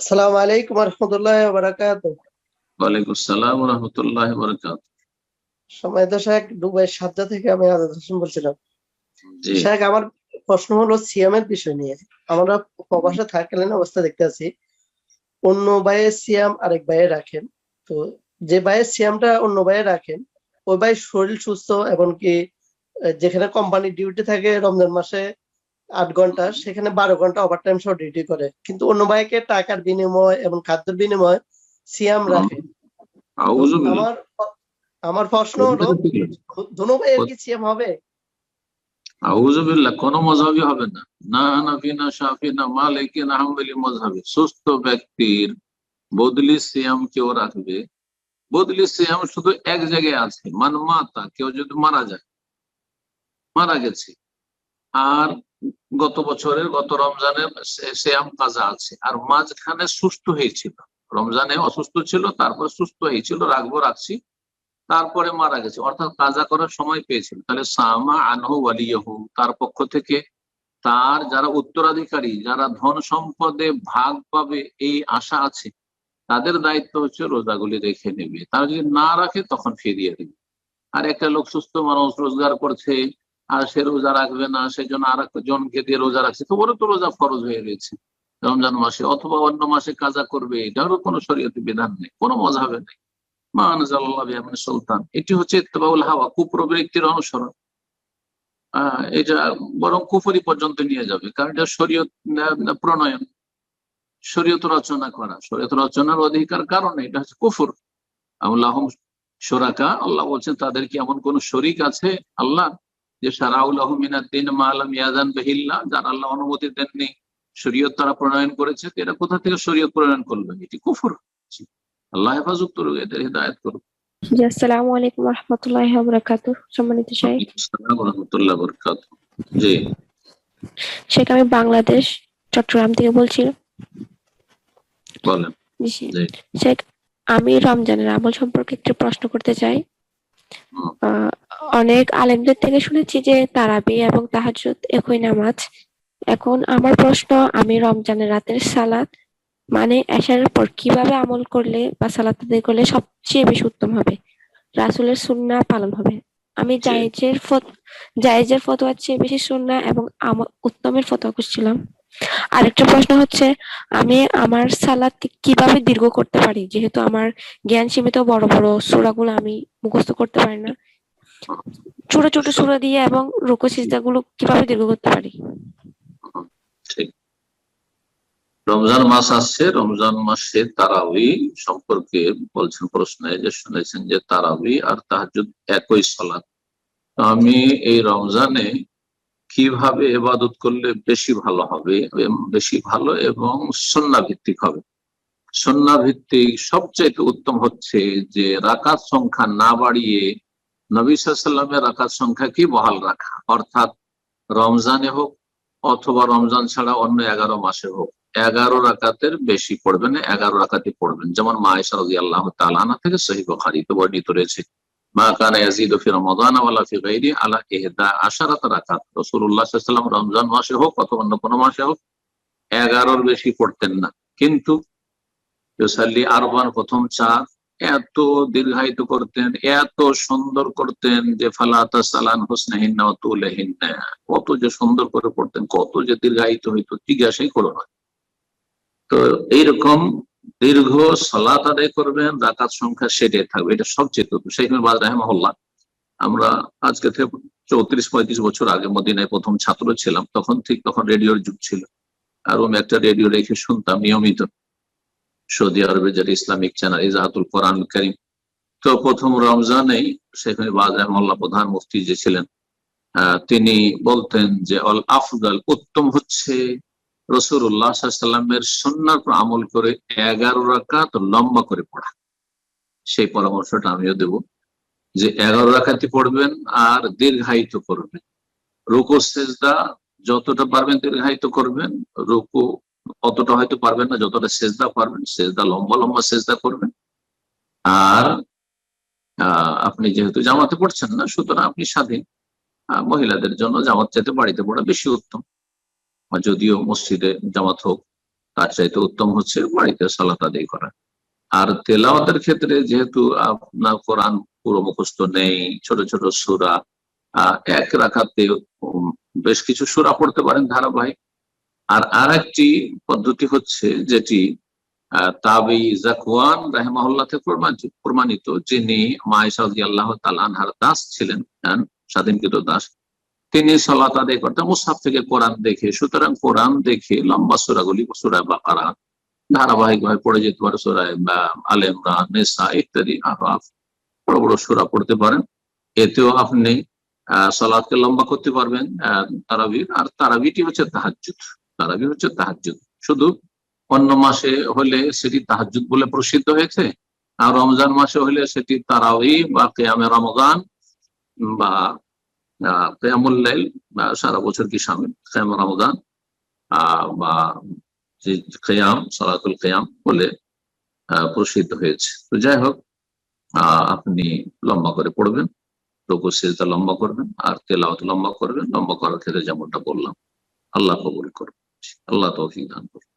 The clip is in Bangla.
আসসালামু আলাইকুম রহমতুল্লাহ বারাকাত ওয়ালাইকুম আসসালাম রহমতুল্লাহ বরকাত সময় দুবাই সাজ্জা থেকে আমি আজাদ হোসেন বলছিলাম। শেখ আমার প্রশ্ন হলো সিয়ামের বিষয় নিয়ে। আমরা প্রবাসে থাকালীন অবস্থা দেখতে আছি। অন্য ভাইয়ের সিয়াম আরেক ভাইয়ে রাখেন। তো যে ভাইয়ের সিয়ামটা অন্য ভাইয়ে রাখেন ওই ভাইয়ের শরীর সুস্থ এমনকি আহ, যেখানে কোম্পানি ডিউটি থাকে রমজান মাসে আট ঘণ্টা সেখানে বারো ঘণ্টা ওভার টাইম সহ ডিউটি করে। কিন্তু অন্য ভাইকে টাকার বিনিময় এবং খাদ্যের বিনিময় সিয়াম রাখে। আমার আমার প্রশ্ন হলো দোনো ভাইয়ের কি সিয়াম হবে? আউযুবিল্লাহ কোন মজহাবই হবে না। না হানাফি না শাফি না মালিকি না হাম্বলি মজহাবি সুস্থ ব্যক্তির বদলি সিয়াম কেউ রাখবে। বদলি সিয়াম শুধু এক জায়গায় আছে। মান মাতা কেউ যদি মারা যায় মারা গেছে। আর গত বছরের, গত রমজানের সে- সিয়াম কাজা আছে। আর মাঝখানে সুস্থ হয়েছিল। রমজানে অসুস্থ ছিল, তারপর সুস্থ হয়েছিল, রাখব, রাখছি, তারপরে মারা গেছে। অর্থাৎ কাজা করার সময় পেয়েছিল। তাহলে সামা আনহু ওয়ালিয়াহু, তার পক্ষ থেকে তার যারা উত্তরাধিকারী, যারা ধন সম্পদে ভাগ পাবে এই আশা আছে, তাদের দায়িত্ব হচ্ছে রোজাগুলি রেখে নেবে। তারা যদি না রাখে, তখন ফিরিয়ে দেবে। আর একটা লোক সুস্থ মানুষ, রোজগার করছে আর সে রোজা রাখবে না, সেজন্য আর জনকে দিয়ে রোজা রাখছে। তো ওরও তো রোজা ফরজ হয়ে রয়েছে রমজান মাসে, অথবা অন্য মাসে কাজা করবে, এটারও কোনো শরীয়তি বিধান নেই, কোনো মজাবে নেই। বিহামিন সুলতান। এটি হচ্ছে ইত্তেবাউল হাওয়া কুপ্রবৃত্তির অনুসরণ। এটা বরং কুফরি পর্যন্ত নিয়ে যাবে, কারণ এটা শরীয়ত প্রণয়ন। শরীয়ত রচনা করা, শরীয়ত রচনার অধিকার কারণে এটা হচ্ছে কুফর। আল্লাহ সোরাকা আল্লাহ বলছেন, তাদের কি এমন কোন শরিক আছে? আল্লাহ যে সারাউল্লাহ মিনাদ্দিন মালাম ইয়াজান বেহিল্লা যার আল্লাহ অনুমতি দেননি শরীয়ত তারা প্রণয়ন করেছে এরা কোথা থেকে শরীয়ত প্রণয়ন করবে এটি কুফর। আল্লাহ হেফাজত করুক এদের হৃদায়ত করুক। আসসালামু আলাইকুম রহমতুল্লাহ বরাকাতু সম্মানিত শাহেখ আসসালামু রহমতুল্লাহ বরকাত জি। শেখ আমি বাংলাদেশ চট্টগ্রাম থেকে বলছি বলেন। জি জি। শেখ আমি রমজানের আমল সম্পর্কে একটি প্রশ্ন করতে চাই। অনেক আলেমদের থেকে শুনেছি যে তারাবি এবং তাহাজ্জুদ একই নামাজ। এখন আমার প্রশ্ন আমি রমজানের রাতের সালাত মানে এশারের পর কীভাবে আমল করলে বা সালাত আদায় করলে সবচেয়ে বেশি উত্তম হবে? রাসূলের সুন্নাহ পালন হবে। আমি। জায়েজের ফত জায়েজের ফতোয়ার চেয়ে বেশি সুন্না এবং আমা- উত্তমের ফতোয়া খুঁজছিলাম। আরেকটা প্রশ্ন হচ্ছে, আমি আমার সালাত কীভাবে দীর্ঘ করতে পারি? যেহেতু আমার জ্ঞান সীমিত, বড় বড় সূরাগুলো আমি মুখস্থ করতে পারি না। ছোট ছোট সূরা দিয়ে এবং রুকু সিজদা গুলো কীভাবে দীর্ঘ করতে পারি? রমজান মাস আসছে, রমজান মাসে তারাবি সম্পর্কে বলছেন প্রশ্নে, যে শুনেছেন যে তারাবি আর তাহাজুদ একই সলাৎ তো আমি এই রমজানে কীভাবে এবাদত করলে বেশি ভালো হবে বেশি ভালো এবং সন্না ভিত্তিক হবে? সন্না ভিত্তিক সবচেয়ে উত্তম হচ্ছে যে রাকাত সংখ্যা না বাড়িয়ে নবী রাকাত সংখ্যাকে বহাল রাখা? অর্থাৎ রমজানে হোক অথবা রমজান ছাড়া অন্য এগারো মাসে হোক, এগারো রাকাতের বেশি পড়বেন, এগারো রাকাতই পড়বেন। যেমন মায়েশা রাজি আল্লাহ তালানা থেকে সহি বর্ণিত রয়েছে। রমজান মাসে হোক অথবা অন্য কোনো মাসে হোক, এগারোর বেশি পড়তেন না। কিন্তু আরবান প্রথম চার এত দীর্ঘায়িত করতেন, এত সুন্দর করতেন যে ফালাতা সালান হোসনাহিন্না তুলেহিন্না কত যে সুন্দর করে পড়তেন, কত যে দীর্ঘায়িত হইতো, জিজ্ঞাসাই করো না। তো এইরকম দীর্ঘ সলাত আদায় করবেন রাকাত সংখ্যা সেটে থাকবে। এটা সবচেয়ে শেখ বাদ রাহেমহল্লা আমরা আজকে থেকে চৌত্রিশ, পঁয়ত্রিশ বছর আগে মদিনায় প্রথম ছাত্র ছিলাম। তখন ঠিক তখন রেডিওর যুগ ছিল। আর আমি একটা রেডিও রেখে শুনতাম নিয়মিত। সৌদি আরবের যারা ইসলামিক চ্যানেল, ইজাহাতুল কোরআন করিম। তো প্রথম রমজানেই সেখানে বাজারমল্লা প্রধান মুফতি যে ছিলেন তিনি বলতেন যে, অল আফদাল উত্তম হচ্ছে রসুল্লাহ সাল্লামের সন্ন্যার আমল করে এগারো রাকাত লম্বা করে পড়া। সেই পরামর্শটা আমিও দেব যে এগারো রাকাতি পড়বেন আর দীর্ঘায়িত করবেন। রুকু, সেজদা যতটা পারবেন দীর্ঘায়িত করবেন। রুকু অতটা হয়তো পারবেন না, যতটা সেজদা পারবেন, সেজদা লম্বা লম্বা সেজদা করবেন। আর আপনি যেহেতু জামাতে পড়ছেন না, সুতরাং আপনি স্বাধীন মহিলাদের জন্য জামাত চাইতে বাড়িতে পড়া বেশি উত্তম। যদিও মসজিদে জামাত হোক তার চাইতে উত্তম হচ্ছে বাড়িতে সালাত আদায় করা। আর তেলাওয়াতের ক্ষেত্রে যেহেতু আপনার কোরআন পুরো মুখস্থ নেই ছোট ছোট সুরা এক রাখাতে বেশ কিছু সুরা পড়তে পারেন ধারাবাহিক। আর আর একটি পদ্ধতি হচ্ছে যেটি তাবি প্রমাণিত যিনি মাইসাদি আল্লাহ তালানহার দাস ছিলেন হ্যাঁ, স্বাধীনকৃত দাস। তিনি সালাত আদায় করতেন মুসাফ থেকে কোরআন দেখে। সুতরাং কোরআন দেখে লম্বা সুরাগুলি সুরায় বাকারা ধারাবাহিক ভাবে পড়ে যেতে পারে সুরায় বা আলে ইমরান, নেসা ইত্যাদি, আরাফ, বড় বড় সুরা পড়তে পারেন। এতেও আপনি সালাদকে লম্বা করতে পারবেন তারাবির। আর তারাবিটি হচ্ছে তাহাজ্জুদ। তারাবি হচ্ছে তাহাজ্জুদ। শুধু অন্য মাসে হলে সেটি তাহাজ্জুদ বলে প্রসিদ্ধ হয়েছে, আর রমজান মাসে হলে সেটি তারাবি বা কেয়ামে রমজান বা কেয়ামুল্লাইল সারা বছর কি সামিল? কেয়াম রমজান আহ, বা যে কেয়াম সালাতুল কেয়াম বলে প্রসিদ্ধ হয়েছে। তো যাই হোক আপনি লম্বা করে পড়বেন সিজদা লম্বা করবেন আর তেলাওয়াত লম্বা করবেন লম্বা করার ক্ষেত্রে যেমনটা বললাম আল্লাহ কবুল করবেন আল্লাহ তৌফিক দান করুন।